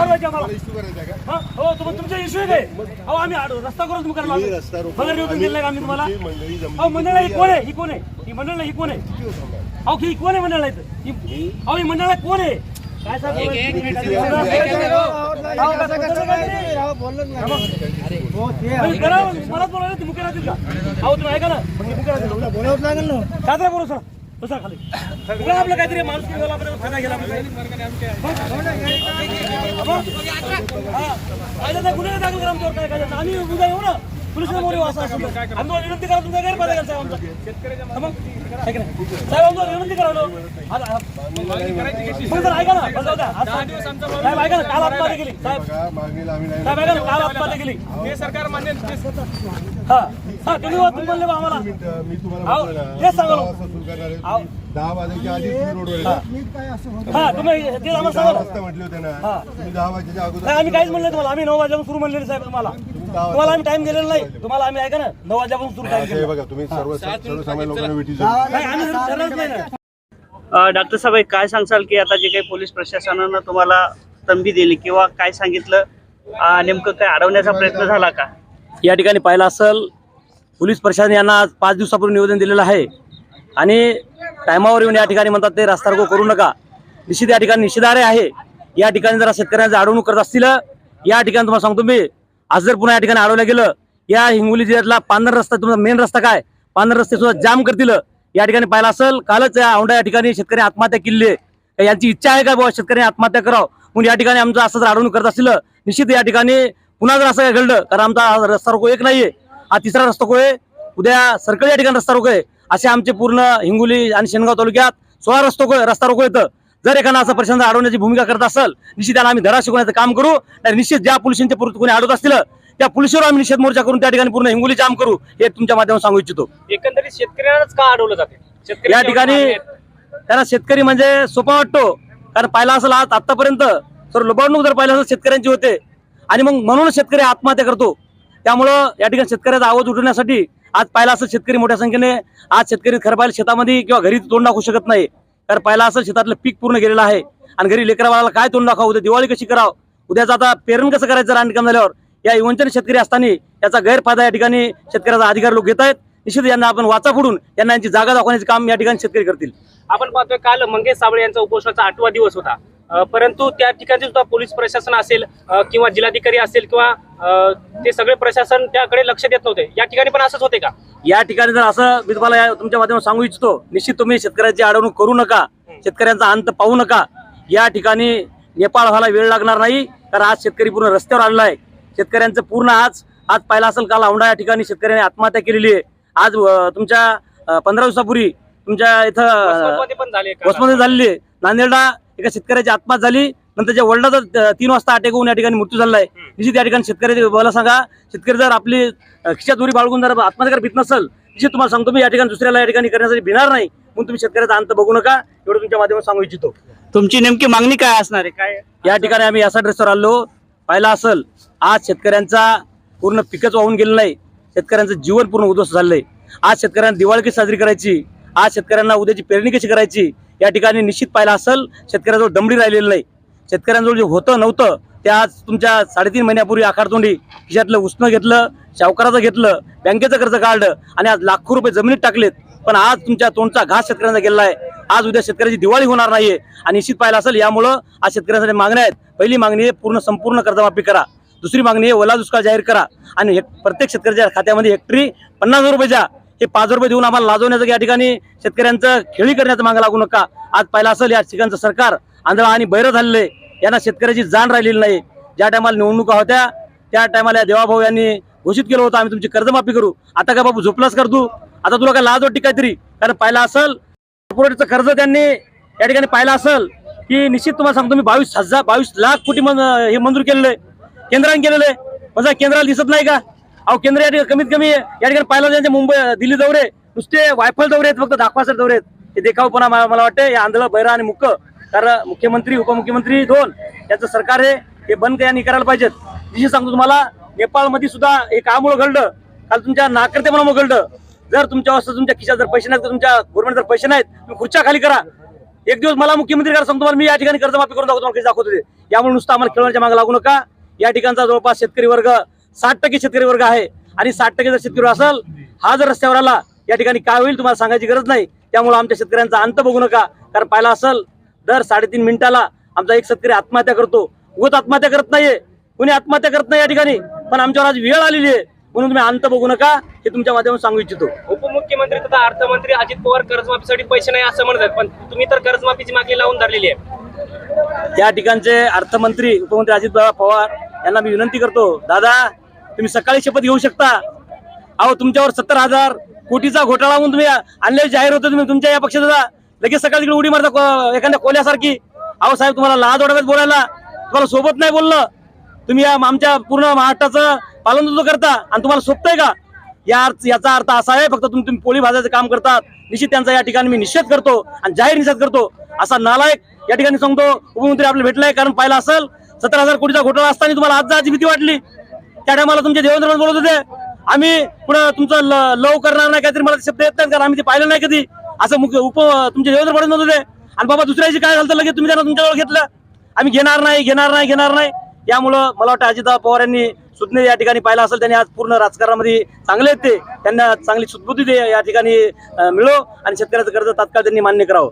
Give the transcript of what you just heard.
अडवायचे आम्हाला. मला? हा? हो तुम्ही तुमचा इश्यू आहे काय अहो आम्ही आड- रस्ता करून तुम्ही. बघा निवडून आम्ही तुम्हाला? अहो ही कोण आहे? ही कोण आहे? ही मंडळ ही कोण आहे? अहो ही कोण आहे मंडळ आहे ही- अहो ही मंडळ कोण आहे? काय सांगू? बोलायला मुख्य राहतील का? अहो तुम्ही ऐका ना. मग हे मुख्य राहतील. काय तरी बोलू सर? बसा खाली. बघा आपलं काहीतरी माणूस झाला आपल्याला फायदा गेला. कायद्याचा गुन्हे दाखल करा आमच्यावर काय कायद्याचा आम्ही उद्या येऊ ना. पोलीस असं असं विनंती करा तुमचा गैरफायदा घ्यायचा आमचा? साहेब आमच्यावर विनंती करा ना. आता- मग जरा ऐका ना. बस जाऊ द्या. आज साहेब ऐका ना. काल आत्महत्या केली. साहेब. बघा, मागणीला आम्ही नाही साहेब ऐका ना. काल आत्महत्या केली. हे सरकार मान्य हा. हा तुम्ही तुम्ही म्हणले बा आम्हाला मिनिटं, मी तुम्हाला अहो, म्हटलं ना, तेच सांगा दहा ना. वाजता सुरू करणार आहे. अहो. तुम्ही दहा वाजायच्या आधी तुम्ही रोडवर येता. हा तुम्ही ते आम्हाला दहा सांगा ना. वाजता म्हटले होते ना हा. तुम्ही दहा वाजेच्या अगोदर नाही आम्ही काहीच म्हणलं तुम्हाला आम्ही नऊ वाजेपासून सुरू म्हणलेले साहेब तुम्हाला तुम्हाला आम्ही टाइम दिलेला नाही तुम्हाला आम्ही ऐका ना नऊ वाजेपासून सुरू टाइम केला बघा तुम्ही सर्व सर्वसामान्य लोकांना वेठी नाही आम्ही ठरवलंच नाही ना अ, डॉक्टर साहेब काय सांगसाल की आता जे काही पोलीस प्रशासनानं तुम्हाला तंबी दिली किंवा काय सांगितलं अ, नेमकं काय अडवण्याचा प्रयत्न झाला का या ठिकाणी पाहिलं असेल पोलीस प्रशासन यांना आज पाच दिवसापूर्वी निवेदन दिलेलं आहे. आणि टायमावर येऊन या ठिकाणी म्हणतात ते रस्ता रोको करू नका. निश्चित या ठिकाणी निषेधार्ह आहे. या ठिकाणी जरा शेतकऱ्यांचं अडवणूक करत असतील या ठिकाणी तुम्हाला सांगतो मी आज जर पुन्हा या ठिकाणी अडवलं गेलं या हिंगोली जिल्ह्यातला पांढर रस्ता तुमचा मेन रस्ता काय? पांढर रस्ते सुद्धा जाम करतील. या ठिकाणी पाहिलं असेल कालच या औंढा या ठिकाणी शेतकरी आत्महत्या केली आहे. यांची इच्छा आहे का बाबा शेतकऱ्यांनी आत्महत्या करावं? म्हणून या ठिकाणी आमचं असं जर अडवणूक करत असतील. निश्चित या ठिकाणी पुन्हा जर असं काय घडलं कारण आमचा रस्ता रोको एक नाहीये. हा तिसरा रस्ता आहे? उद्या सर्कल या ठिकाणी रस्ता रोको आहे. असे आमचे पूर्ण हिंगोली आणि शेनगाव तालुक्यात सोळा रस्ता रोको रस्ता रोको येतं. जर एखादा असं प्रशासन अडवण्याची भूमिका करत असेल निश्चित त्याला आम्ही धडा शिकवण्याचं काम करू. नाही निश्चित ज्या पोलिसांचे पुरत कोणी अडवत असतील त्या पोलिसांवर आम्ही निषेध मोर्चा करून त्या ठिकाणी पूर्ण हिंगोली जाम करू हे तुमच्या माध्यमातून सांगू इच्छितो. एकंदरीत शेतकऱ्यांनाच का अडवलं जाते? या ठिकाणी त्यांना शेतकरी म्हणजे सोपा वाटतो. कारण पाहिला असेल आज आतापर्यंत तर लुबाडणूक जर पाहिलं असेल शेतकऱ्यांची होते. आणि मग म्हणून शेतकरी आत्महत्या करतो. त्यामुळं या ठिकाणी शेतकऱ्याचा आवाज उठवण्यासाठी आज पाहिला असं शेतकरी मोठ्या संख्येने आज शेतकरी खरं पाहिलं शेतामध्ये किंवा घरी तोंड दाखवू शकत नाही. कारण पाहिला असं शेतातलं पीक पूर्ण गेलेलं आहे. आणि घरी लेकरावाला काय तोंड दाखवा उद्या दिवाळी कशी करावं? उद्याचं आता पेरण कसं करायचं? रानकाम झाल्यावर या युवंचन शेतकरी असताना याचा गैरफायदा या ठिकाणी शेतकऱ्याचा अधिकार लोक घेत आहेत निश्चित यांना आपण वाचा फोडून यांना यांची जागा दाखवण्याचे काम या ठिकाणी शेतकरी करतील. आपण पाहतोय काल मंगेश साबळे यांचा उपोषणाचा आठवा दिवस होता. परंतु त्या ठिकाणी सुद्धा पोलीस प्रशासन असेल किंवा जिल्हाधिकारी असेल किंवा ते सगळे प्रशासन त्याकडे लक्ष देत नव्हते. या ठिकाणी पण असंच होते का? या ठिकाणी जर असं मी तुम्हाला या- तुमच्या माध्यमातून सांगू इच्छितो निश्चित तुम्ही शेतकऱ्याची अडवणूक करू नका शेतकऱ्यांचा अंत पाहू नका. या ठिकाणी नेपाळ व्हायला वेळ लागणार नाही कारण आज शेतकरी पूर्ण रस्त्यावर आलेला आहे. शेतकऱ्यांचं पूर्ण आज आज पाहिला असेल काल औंढा या ठिकाणी शेतकऱ्यांनी आत्महत्या केलेली आहे. आज अं, तुमच्या पंधरा दिवसापूर्वी तुमच्या इथं वसमतमध्ये पण झाले का? वसमध्ये झालेली आहे. नांदेडला एका शेतकऱ्याची आत्महत्या झाली. नंतर ज्या वडिलाचा तीन वाजता अटॅक होऊन या ठिकाणी मृत्यू झाला आहे निश्चित या ठिकाणी शेतकऱ्याची मला सांगा शेतकरी जर आपली अं, खिशात दोरी बाळगून जर आत्महत्या कर भीत नसेल निश्चित तुम्हाला सांगतो मी या ठिकाणी दुसऱ्याला या ठिकाणी करण्यासाठी भिणार नाही म्हणून तुम्ही शेतकऱ्याचा अंत बघू नका. एवढं तुमच्या माध्यमातून सांगू इच्छितो. तुमची नेमकी मागणी काय असणार आहे? काय या ठिकाणी आम्ही यासाठी ड्रेसवर आलो. पाहिला असेल आज शेतकऱ्यांचा पूर्ण पिकच वाहून गेलेलं नाही. शेतकऱ्यांचं जीवन पूर्ण उद्ध्वस्त झालंय. आज शेतकऱ्यांना दिवाळी कशी साजरी करायची. आज शेतकऱ्यांना उद्याची पेरणी कशी करायची? या ठिकाणी निश्चित पाहिला असेल शेतकऱ्याजवळ दमडी राहिलेलं नाही. शेतकऱ्यांजवळ जे होतं नव्हतं ते आज तुमच्या साडेतीन महिन्यापूर्वी आकारतोंडी खिशातलं उसणं घेतलं सावकाराचं घेतलं बँकेचं कर्ज काढलं आणि आज लाखो रुपये जमिनीत टाकलेत. पण आज तुमच्या तोंडचा घास शेतकऱ्यांचा गेलेला आहे. आज उद्या शेतकऱ्याची दिवाळी होणार नाहीये. आणि निश्चित पाहिलं असेल यामुळं आज शेतकऱ्यांसाठी मागण्या आहेत. पहिली मागणी आहे पूर्ण संपूर्ण कर्जमाफी करा. दुसरी मागणी आहे ओला दुष्काळ जाहीर करा. आणि हे प्रत्येक शेतकऱ्याच्या खात्यामध्ये हेक्टरी पन्नास हजार रुपयाच्या हे पाच रुपये देऊन आम्हाला लाजवण्याचं या ठिकाणी शेतकऱ्यांचं खेळी करण्याचं मागं लागू नका. आज पाहिलं असेल या ठिकाणचं सरकार आंधळा आणि बैर झालेले यांना शेतकऱ्याची जाण राहिलेली नाही. ज्या टायमाला निवडणुका होत्या त्या टायमाला देवाभाऊ यांनी घोषित केलं होतं आम्ही तुमची कर्जमाफी करू. आता काय बाबू झोपलाच कर तू? आता तुला काय लाज वाटते काहीतरी? कारण पाहिलं असेल कॉर्पोरेटचं कर्ज त्यांनी या ठिकाणी पाहिलं असेल की निश्चित तुम्हाला सांगतो मी बावीस हजार बावीस लाख कोटी मन हे मंजूर केलेलं आहे. केंद्राने केलेलं आहे. माझा केंद्राला दिसत नाही का? अहो केंद्र या ठिकाणी कमीत कमी या ठिकाणी पाहिलं त्यांचे मुंबई दिल्ली दौरे नुसते वायफल दौरे आहेत फक्त दाखवायचे दौरे आहेत. हे देखावपणा मला मला वाटतं हे आंधळ बैरा आणि मुक्क कारण मुख्यमंत्री उपमुख्यमंत्री दोन याचं सरकार आहे हे बंद यांनी करायला पाहिजेत? जिथे सांगतो तुम्हाला नेपाळमध्ये सुद्धा हे कामुळं घडलं. काल तुमच्या नाकर्तेपणामुळे घडलं. जर तुमच्या अवस्था तुमच्या खिशात जर पैसे नाहीत तर तुमच्या गव्हर्नमेंट जर पैसे नाहीत तुम्ही खुर्च्या खाली करा. एक दिवस मला मुख्यमंत्री करा सांगतो मी या ठिकाणी कर्जमाफी करून दाखवतो तुम्हाला कशी यामुळे नुसतं आम्हाला खेळण्याच्या मागे लागू नका. या ठिकाणचा जवळपास शेतकरी वर्ग साठ टक्के शेतकरी वर्ग आहे. आणि साठ टक्के जर शेतकरी असेल हा जर रस्त्यावर आला या ठिकाणी काय होईल तुम्हाला सांगायची गरज नाही. त्यामुळे आमच्या शेतकऱ्यांचा अंत बघू नका. कारण पाहिला असेल दर साडेतीन मिनिटाला आमचा एक शेतकरी आत्महत्या करतो. उगत आत्महत्या करत नाहीये. कुणी आत्महत्या करत नाही या ठिकाणी पण आमच्यावर आज वेळ आलेली आहे. म्हणून तुम्ही अंत बघू नका. हे तुमच्या माध्यमातून सांगू इच्छितो. उपमुख्यमंत्री तथा अर्थमंत्री अजित पवार कर्जमाफीसाठी पैसे नाही असं म्हणत आहेत पण तुम्ही तर कर्जमाफीची मागणी लावून धरलेली आहे. त्या ठिकाणचे अर्थमंत्री उपमंत्री अजित पवार यांना मी विनंती करतो दादा तुम्ही सकाळी शपथ घेऊ शकता. अहो तुमच्यावर सत्तर हजार कोटीचा घोटाळा म्हणून तुम्ही आणले जाहीर होते तुम्ही तुमच्या या पक्षाचा लगेच सकाळी तिकडे उडी मारता एखाद्या कोल्यासारखी. अहो साहेब तुम्हाला लाज वाटत बोलायला. तुम्हाला सोबत नाही बोललं. तुम्ही या आमच्या पूर्ण महाराष्ट्राचं पालन करता आणि तुम्हाला सोपतंय का? या अर्थ याचा अर्थ असा आहे फक्त तुम्ही तुम्ही पोळी भाजायचं काम करतात. निश्चित त्यांचा या ठिकाणी मी निषेध करतो आणि जाहीर निषेध करतो. असा नालायक या ठिकाणी सांगतो. उपमंत्री आपल्याला भेटलाय कारण पाहिला असेल सतरा हजार कोटीचा घोटाळा असताना तुम्हाला आज जायची भीती वाटली. त्या टायमाला तुमचे देवेंद्र बोलत होते. आम्ही पुन्हा तुमचं ल- लव करणार नाही काहीतरी मला शब्द येत नाही कारण आम्ही ते पाहिलं नाही कधी. असं मुख्य उप तुमचे देवेंद्र फडणवीस होते आणि बाबा दुसऱ्याची काय झालं लगेच तुम्ही त्यांना तुमच्याजवळ घेतलं. आम्ही घेणार नाही घेणार नाही घेणार नाही. यामुळं मला वाटतं अजितदादा पवार यांनी सुज्ञ या ठिकाणी पाहिलं असेल त्यांनी आज पूर्ण राजकारणामध्ये चांगले आहेत ते. त्यांना चांगली सुदबुद्धी ते या ठिकाणी मिळो. आणि शेतकऱ्याचं कर्ज तात्काळ त्यांनी मान्य करावं.